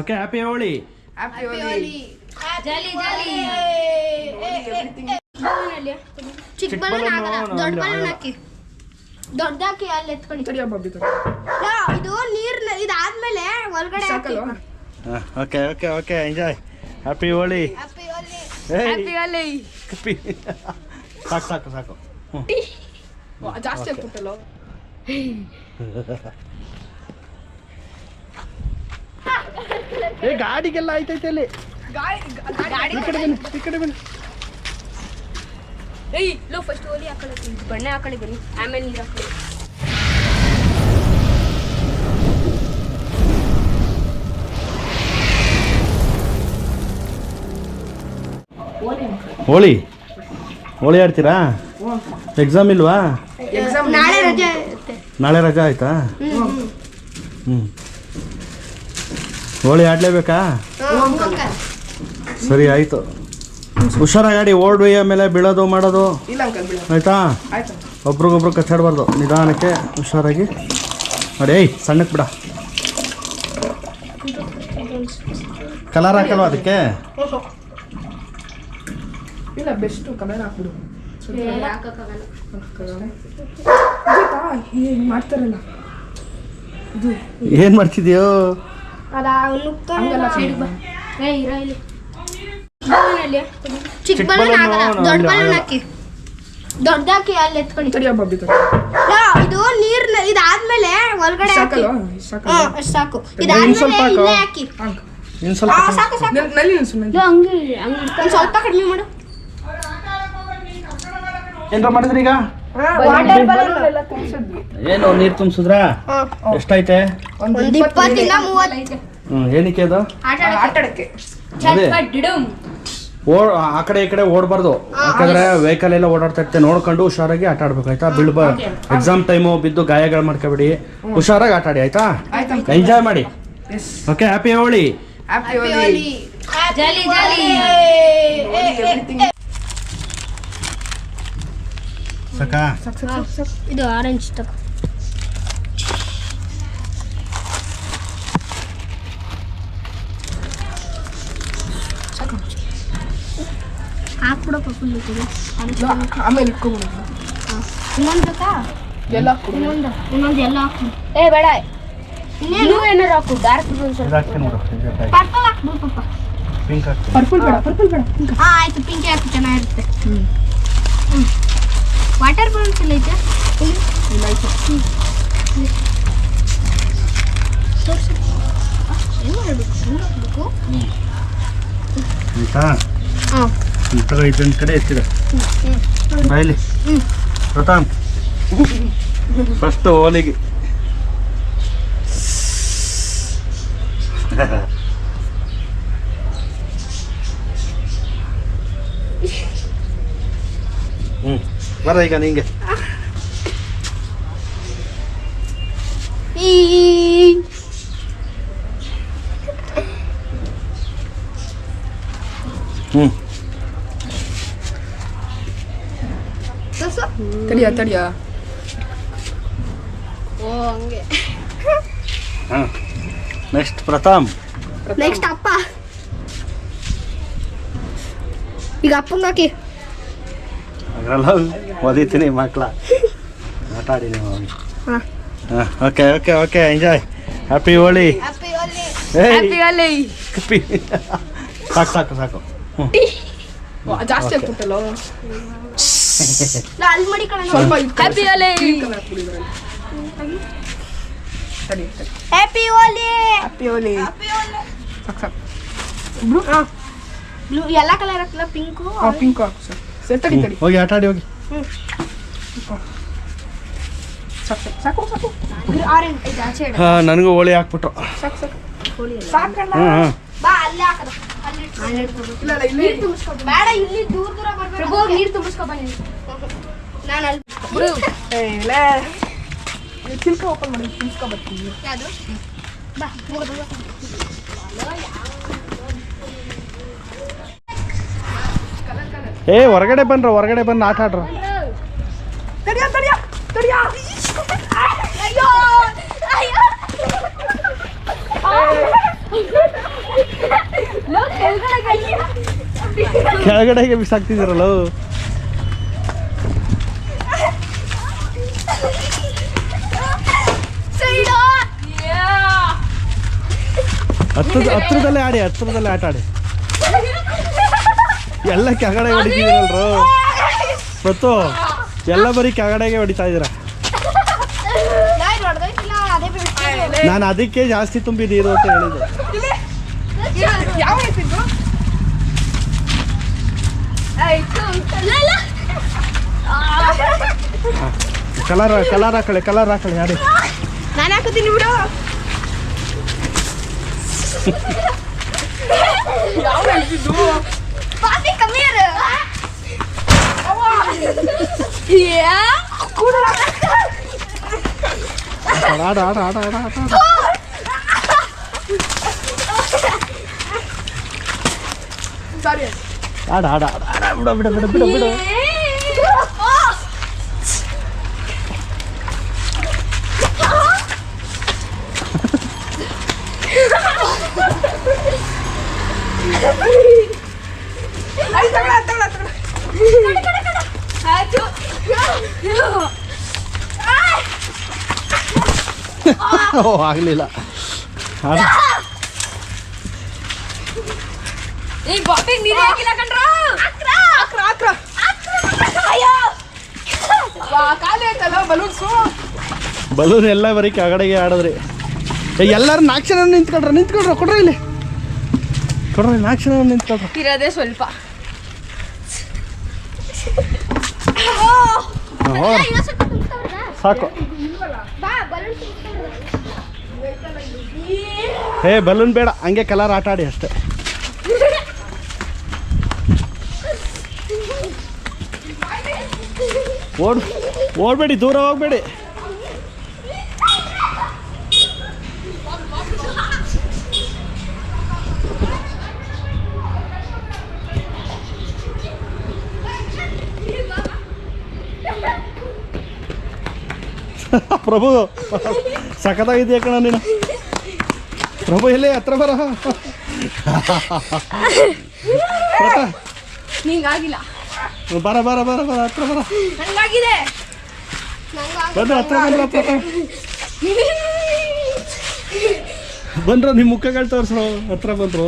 Okay happy Holi happy Holi jolly jolly ಚಿಕ್ಕ balloon balloon ಆಗಲ್ಲ ದೊಡ್ಡ ಬಲೂನ್. ಹಾಕಿ. ದೊಡ್ಡದಾಕಿ ಅಲ್ಲಿ ಬಬ್ಬಿ ತಡಿ ಲಾ, ಇದು ನೀರ್ ಇದಾದ್ಮೇಲೆ ಒಳಗಡೆ ಹಾಕಿ. ಸಾಕಲ್ವಾ okay okay okay enjoy happy Holi happy Holi happy Holi happy ಸಾಕು ಸಾಕು ಸಾಕು. ಜಾಸ್ತಿ ಆಗ್ಬಿಟ್ಟಲ್ಲ ಏ ಗಾಡಿಗೆಲ್ಲ ಆಯ್ತೈತೆ ಅಲ್ಲಿ ಗಾಡಿ ಗಾಡಿ ಈ ಕಡೆ ಬನ್ನಿ ಈ ಕಡೆ ಬನ್ನಿ. ಏಯ್ ಲೋ ಫಸ್ಟ್ ಓಲಿ ಹಾಕೊಳ್ಳಿ ಬಣ್ಣ ಹಾಕೊಳ್ಳಿ ಬನ್ನಿ. ಆಮೇಲೆ ನೀರು ಹಾಕೊಳ್ಳಿ ಹೋಳಿ. ಹೋಳಿ ಆಡ್ತೀರಾ? ಎಕ್ಸಾಮ್ ಇಲ್ವಾ? ಎಕ್ಸಾಮ್ ನಾಳೆ ರಜೆ ಇರುತ್ತೆ. ನಾಳೆ ರಜಾ ಆಯ್ತಾ? ಹ್ಞೂ ಹೋಳಿ ಆಡಲೇಬೇಕಾ? ಸರಿ ಆಯಿತು. ಹುಷಾರಾಗಿ ಆಡಿ ಓಡ್ ಮೇಲೆ ಬೀಳೋದು ಮಾಡೋದು. ಇಲ್ಲ ಅಂಕಲ್ ಬಿಡ ಆಯ್ತಾ? ಆಯ್ತು ಒಬ್ರಿಗೊಬ್ರು ಕಚ್ಚಾಡಬಾರ್ದು. ನಿಧಾನಕ್ಕೆ ಹುಷಾರಾಗಿ. ನೋಡಿ ಏಯ್ ಸಣ್ಣಕ್ಕೆ ಬಿಡ. ಕಲರ್ ಹಾಕಲ್ವ ಅದಕ್ಕೆ? ಇಲ್ಲ ಬೆಸ್ಟ್ ಕಲರ್ ಹಾಕ್ಬಿಡು. ಹಾಕಕ್ಕಾಗಲ್ಲ ಗೊತ್ತಾ ಹೀಗೆ ಮಾಡ್ತಾರಲ್ಲ? ಇದು ಏನು ಮಾಡ್ತಿದ್ಯೋ? ಅದ ಹಂಗಲ್ಲ ಏ ಇರೋ ಇಲ್ಲಿ ಚಿಕ್ಕ ಬಲೂನ್ ಆಗಲ್ಲ ದೊಡ್ಡ ಬಲೂನ್. ಹಾಕಿ ದೊಡ್ಡದಾಕಿ ಅಲ್ಲಿ ಎತ್ಕೊಂಡು ತಡಿ ಇದು ನೀರ್ನ ಇದಾದ್ಮೇಲೆ ಒಳಗಡೆ ಹಾಕಿ ಸಾಕು ಇದಾದ್ಮೇಲೆ ಸ್ವಲ್ಪ ಹಾಕು. ಇಲ್ಲೇ ಹಾಕಿ ಇನ್ನು ಸ್ವಲ್ಪ ಸಾಕು ಸಾಕು ನಲ್ಲಿ ಹಂಗೆ ಹಂಗೆ ಸ್ವಲ್ಪ ಕಡಿಮೆ ಮಾಡು ಏನ್ರ ಮಾಡಿದ್ರಿ ಈಗ ವಾಟರ್ ಬಲೂನ್ ಎಲ್ಲ ತುಂಬಿಸಿದ್ವಿ. ಏನು ನೀರು ತುಂಬಿಸಿದ್ರಾ? ಎಷ್ಟೈತೆ ಹ್ಞೂ ಏನಕ್ಕೆ ಅದು? ಆಟ ಆಟ ಆಡಕ್ಕೆ ಅದೇ. ಓ ಆ ಕಡೆ ಈ ಕಡೆ ಓಡಬಾರ್ದು. ಯಾಕಂದ್ರೆ ವೆಹಿಕಲ್ ಎಲ್ಲ ಓಡಾಡ್ತಾ ಇರ್ತೇನೆ ನೋಡ್ಕೊಂಡು ಹುಷಾರಾಗಿ ಆಟ ಆಡ್ಬೇಕು ಆಯ್ತಾ ಬೀಳ್ಬ ಎಕ್ಸಾಮ್ ಟೈಮು ಬಿದ್ದು ಗಾಯಗಳು ಮಾಡ್ಕೋಬೇಡಿ. ಹುಷಾರಾಗಿ ಆಟ ಆಡಿ ಆಯ್ತಾ? ಎಂಜಾಯ್ ಮಾಡಿ. Okay happy Holi happy Holi jolly jolly everything ಸಾಕಾ ಇದು ಆರೆಂಜ್ ತಗೋ. ಹಾಕ್ಬಿಡಪ್ಪ ಫುಲ್ ಆಮೇಲೆ ಇನ್ನೊಂದು ಬೇಕಾ? ಎಲ್ಲ ಹಾಕ್ಬಿಡು. ಇನ್ನೊಂದು. ಇನ್ನೊಂದು ಎಲ್ಲ ಹಾಕು ಏ ಬೇಡ. ಇನ್ನೇನು? ಏನಾರು ಹಾಕು. ಡಾರ್ಕ್ ಪರ್ಪಲ್ ಹಾಕ್ಬಿಡು ಪಿಂಕ್ ಹಾಕ್ತೀನಿ. ಪರ್ಪಲ್ ಬೇಡ ಪರ್ಪಲ್ ಬೇಡ ಹಾ ಆಯ್ತು. ಪಿಂಕ್ ಹಾಕಿ. ಚೆನ್ನಾಗಿರುತ್ತೆ. ಹ್ಮ್. ವಾಟರ್ ಬಲೂನ್ಸ್ ಎಲ್ಲ ಐತೆ ಇಲ್ಲ ಐತೆ ಏನು ಮಾಡಬೇಕು? ಹಾಕ್ಬೇಕು ಆಯ್ತಾ? ಹಾಂ. ಥರ ಇದೊಂದು ಕಡೆ ಎತ್ತಿದೆ ಬಾಯ್ಲಿ. ಹ್ಮ್. ಪ್ರತಾಪ್. ಫಸ್ಟ್ ಹೋಲಿಗೆ ಬರ ಈಗ ನಿಂಗೆ ಈ ಹ್ಞೂ ತೋರ್ಸು. ತಡಿಯ ತಡಿಯ ಓ ಹಂಗೆ ಹಾಂ ನೆಕ್ಸ್ಟ್ ಪ್ರತಾಪ್ ನೆಕ್ಸ್ಟ್ ಅಪ್ಪ ಈಗ ಅಪ್ಪಂಗೆ ಹಾಕಿ ಅದರಲ್ಲ ಓದಿತೀನಿ ಮಕ್ಕಳ ಆಟ ಆಡಿ ನೀವು ಹಾಂ ಹಾಂ okay okay okay enjoy happy Holi happy Holi ಏಯ್ ಕಪ್ಪಿ ಸಾಕು ಸಾಕು ಸಾಕು ಹ್ಞೂ ಜಾಸ್ತಿ Okay. ಆಗ್ಬಿಟ್ಟಲ್ಲ ಅಲ್ಲಿ ಮಾಡಿ ಕಣ ಸ್ವಲ್ಪ ಹ್ಯಾಪಿ ಹೋಲಿ ತಡಿ ತಡಿ ಹ್ಯಾಪಿ ಹೋಲಿ ಹ್ಯಾಪಿ ಹೋಲಿ ಸಾಕು ಸಾಕು ಹಾಂ ಬ್ಲೂ ಎಲ್ಲ ಕಲರ್ ಹಾಕಲ್ಲ ಪಿಂಕು ಹಾಂ ಪಿಂಕ್ ಹಾಕು ಸರ್ ಸರ್ ತಡಿ ತಡಿ. ಹೋಗಿ ಆಟ ಆಡಿ ಹೋಗಿ. ಸಾಕು ಸಾಕು ಸಾಕು. ಸಾಕು ಆರೆಂಜ್ ಇದು ಆಚೆ ಇಡು. ಹಾಂ ನನಗೂ ಹೋಳಿ ಹಾಕ್ಬಿಟ್ರು ಸಾಕು ಅಲ್ಲ. ಹ್ಞೂ ಹಾಂ ಬಾ ಅಲ್ಲೇ ಹಾಕದ. ಅಲ್ಲಿ ಇಟ್ಕೊ. ಇಲ್ಲ ಇಲ್ಲ ಇಲ್ಲಿ ನೀರ್ ತುಂಬಿಸ್ಕೊ ಬೇಡ ಇಲ್ಲಿ ದೂರ ದೂರ ಬರ್ಬೇಕು ಹೋಗಿ ನೀರು ತುಂಬಿಸ್ಕೊ ಬನ್ನಿ. ನಾನು ಅಲ್ಲಿ ಏ, ಇಲ್ಲ ಚಿಲ್ಕ ಓಪನ್ ಮಾಡಿ. ತಿನ್ಸ್ಕೊ ಬರ್ತೀನಿ. ಯಾವುದು? ಬಾ ಹೋಗು, ಹೋಗು. ಏ ಹೊರಗಡೆ ಬನ್ರ ಹೊರಗಡೆ ಬಂದು ಆಟ ಆಡ್ರ. ಕೆಳಗಡೆಗೆ ಬಿಸಾಕ್ತಿದ್ದೀರಲ್ಲ. ಹತ್ರದ ಹತ್ತಿರದಲ್ಲೇ ಆಡಿ ಹತ್ತಿರದಲ್ಲೇ ಆಟ ಆಡಿ. ಎಲ್ಲ ಕೆಗಡೆ ಹೊಡಿತಿದ್ದೀರಲ್ರು? ಮತ್ತು ಎಲ್ಲ ಬರೀ ಕಗಡೆಗೆ ಹೊಡಿತಾ ಇದ್ದೀರ? ನಾನು ಅದಕ್ಕೆ ಜಾಸ್ತಿ ತುಂಬಿ ನೀರು ಅಂತ ಹೇಳಿದೆ. ಕಲರ್ ಕಲರ್ ಹಾಕಳಿ ಕಲರ್ ಹಾಕಳಿ ಯಾರು ನಾನು ಹಾಕೋತೀನಿ ಬಿಡು. ಯಾವ ಐತಿದ್ದು ಪಾಪಿ ಕಮ್ಮಿ ಇರು. ಯಾ, ಆಡ ಆಡ ಆಡ ಆಡ ಆಡ ಆಡ ಸಾರಿ ಆಡ ಆಡ ಆಡ ಆಡ ಬಿಡು ಬಿಡು ಬಿಡು ಬಿಡು ಬಿಡು ಆಯ್ತು ಓ ಆಗಲಿಲ್ಲ. ಆಡ ಈ ಬಾಪಿಗ್ ನೀರೇ ಹಾಕಿಲ್ಲ ಕಣ್ರೋ. ವಾ ಬಲೂನ್ಸು? ಬಲೂನ್ ಎಲ್ಲ ಬರೀ ಕಗಡೆಗೆ ಆಡಿದ್ರಿ. ಎಲ್ಲಾರು ಎಲ್ಲರೂ ನಾಲ್ಕು ಜನ ನಿಂತ್ಕೊಳ್ರ ನಿಂತ್ಕೊಳ್ರ ಕೊಡ್ರಿ ಇಲ್ಲಿ. ಕೊಡ್ರಿ ನಾಲ್ಕು ಜನ ನಿಂತ್ಕೊಳ್ರ ಇರೋದೇ ಸ್ವಲ್ಪ. ಸಾಕು. ಏ ಬಲೂನ್ ಬೇಡ. ಹಂಗೆ ಕಲರ್ ಆಟ ಆಡಿ ಅಷ್ಟೇ. ಓಡ್ ಓಡ್ಬೇಡಿ ದೂರ ಹೋಗ್ಬೇಡಿ. ಪ್ರಭು ಸಖತ್ತಾಗಿದೆಯಾ ಕಣ ನೀನು. ಪ್ರಭು ಇಲ್ಲಿ ಹತ್ರ ಬರ. ನಿಂಗಾಗಿಲ್ಲ. ಬರ ಬರ ಬರ ಬರ ಹತ್ರ ಬರ. ನಂಗಾಗಿದೆ. ಬಂದ್ರ ಹತ್ರ ಬಂದ್ರ ಪ್ರತಾ ಬಂದ್ರ ನಿಮ್ಮ ಮುಖಗಳು ತೋರಿಸ್ರು ಹತ್ರ ಬಂದ್ರು.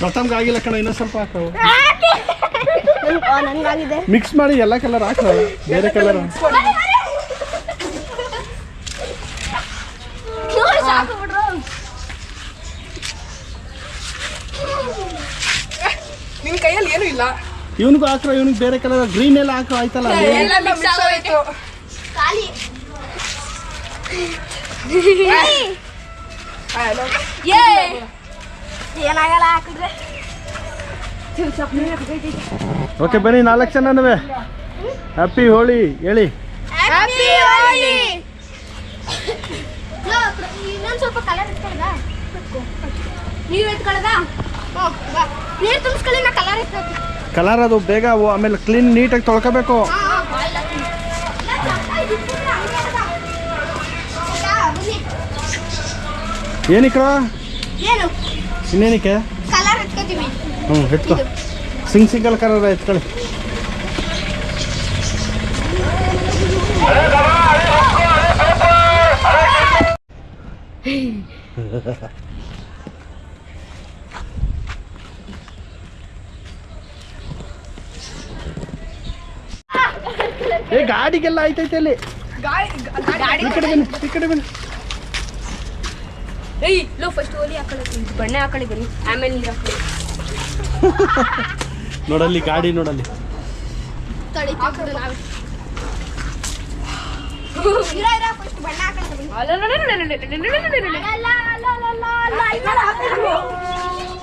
ಪ್ರಥಮ್ಗೆ ಆಗಿಲ್ಲ ಕಣ ಇನ್ನೊಂದ್ ಸ್ವಲ್ಪ ಹಾಕು. ನಂಗಾಗಿದೆ. ಮಿಕ್ಸ್ ಮಾಡಿ ಎಲ್ಲ ಕಲರ್ ಹಾಕು. ಬೇರೆ ಕಲರ್ ಸಾಕು ಬಿಡ್ರು ನಿನ್ ಕೈಯಲ್ಲಿ ಏನು ಇಲ್ಲ ಇವನಿಗೂ ಹಾಕ್ರ ಇವನಿಗೆ ಬೇರೆ ಕಲರ್ ಗ್ರೀನ್ ಎಲ್ಲ ಹಾಕೋ ಆಯ್ತಲ್ಲ? ಎಲ್ಲ ಮಿಕ್ಸ್ ಆಗೋಯ್ತು. ಖಾಲಿ. ಆ, ನೋಡು. ಏನಾಗಲ್ಲ ಹಾಕಿದ್ರೆ. ಓಕೆ ಬನ್ನಿ ನಾಲ್ಕು ಜನನವೇ ಹ್ಯಾಪಿ ಹೋಳಿ. ಹೇಳಿ ಸ್ವಲ್ಪ ಕಲರ್ ಎತ್ಕೊಳ್ಳದ ನೀರು ಎತ್ಕೊಳ್ಳದ ನೀರು ತುಂಬಿಸ್ಕೊಳ್ಳಿ ನಾ ಕಲರ್ ಎತ್ಕೊಳ್ತೀನಿ. ಕಲರ್ ಅದು ಬೇಗ ಅವು ಆಮೇಲೆ ಕ್ಲೀನ್ ನೀಟಾಗಿ ತೊಳ್ಕೋಬೇಕು. ಏನಿಕ್ರ? ಇನ್ನೇನಕ್ಕೆ? ಹ್ಞೂ ಎತ್ಕೊ. ಸಿಂಗ್ ಸಿಂಗಲ್ ಕಲರ್ ಎತ್ಕೊಳ್ಳಿ ಏ ಗಾಡಿಗೆಲ್ಲ ಆಯ್ತೈತೆ ಅಲ್ಲಿ ಗಾಡಿ ಗಾಡಿ ಈ ಕಡೆ ಬನ್ನಿ ಈ ಕಡೆ ಬನ್ನಿ. ಏಯ್ ಲೋ ಫಸ್ಟ್ ಹೋಲಿ ಹಾಕೊಳ್ಳಿ ಬಣ್ಣೆ ಹಾಕೊಳ್ಳಿ ಬನ್ನಿ. ಆಮೇಲೆ ನೀರು ಹಾಕೊಳ್ಳಿ. ನೋಡಲ್ಲಿ ಗಾಡಿ ನೋಡಲ್ಲಿ. ಫಸ್ಟ್ ಬಣ್ಣ ಹಾಕೊಳ್ಳಿ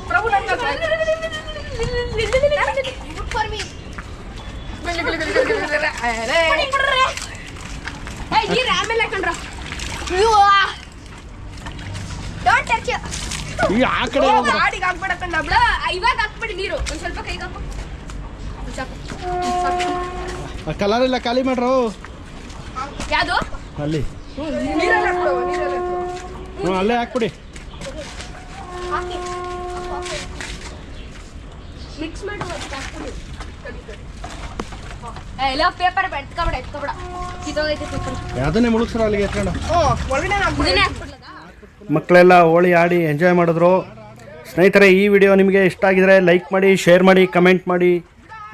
ಪ್ರಭು ನನ್ನ ನೀರು ಆಮೇಲೆ ಹಾಕೊಂಡ್ರ. ಡೋಂಟ್ ಟಚ್ ಈಗ ಆ ಕಡೆ ಹೋಗ್ಬಿಡು. ಗಾಡಿಗೆ ಹಾಕ್ಬೇಡ ಕಂಡ ಬಿಡ ಇವಾಗ ಹಾಕ್ಬಿಡಿ ನೀರು. ಒಂದ್ ಸ್ವಲ್ಪ ಕೈಗೆ ಹಾಕು. ಸಾಕು. ಆ ಕಲರ್ ಎಲ್ಲ ಖಾಲಿ ಮಾಡ್ರು. ಯಾವ್ದು? ಅಲ್ಲಿ. ನೀರೆಲ್ಲ ಹಾಕ್ಬಿಡು, ನೀರೆಲ್ಲ ಹಾಕ್ಬಿಡು. ಹ್ಞೂ ಅಲ್ಲೇ ಹಾಕ್ಬಿಡಿ. ಹಾಕಿ. ಮಿಕ್ಸ್ ಮಾಡಿ ಎಲ್ಲ ಪೇಪರ್ ಎತ್ಕೊಬೇಡ ಎತ್ಕೊಬೇಡ ಕಿತ್ತೋಗೈತೆ ಪೇಪರ್ ಅದನ್ನೇ ಮುಳುಗ್ಸ್ರ ಅಲ್ಲಿಗೆ ಎತ್ಕೊಂಡು. ಹ್ಞೂ ಒಳಗಡೆ ನಾನು ಇದನ್ನೇ ಹಾಕ್ಬಿಡ್ಲದ ಮಕ್ಕಳೆಲ್ಲ ಹೋಳಿ ಆಡಿ ಎಂಜಾಯ್ ಮಾಡಿದ್ರು. ಸ್ನೇಹಿತರೆ ಈ ವಿಡಿಯೋ ನಿಮಗೆ ಇಷ್ಟ ಆಗಿದ್ರೆ ಲೈಕ್ ಮಾಡಿ ಶೇರ್ ಮಾಡಿ ಕಮೆಂಟ್ ಮಾಡಿ.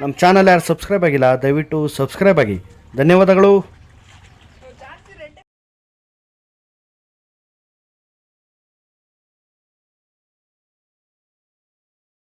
ನಮ್ಮ ಚಾನಲ್ ಯಾರು ಸಬ್ಸ್ಕ್ರೈಬ್ ಆಗಿಲ್ಲ ದಯವಿಟ್ಟು ಸಬ್ಸ್ಕ್ರೈಬ್ ಆಗಿ. ಧನ್ಯವಾದಗಳು.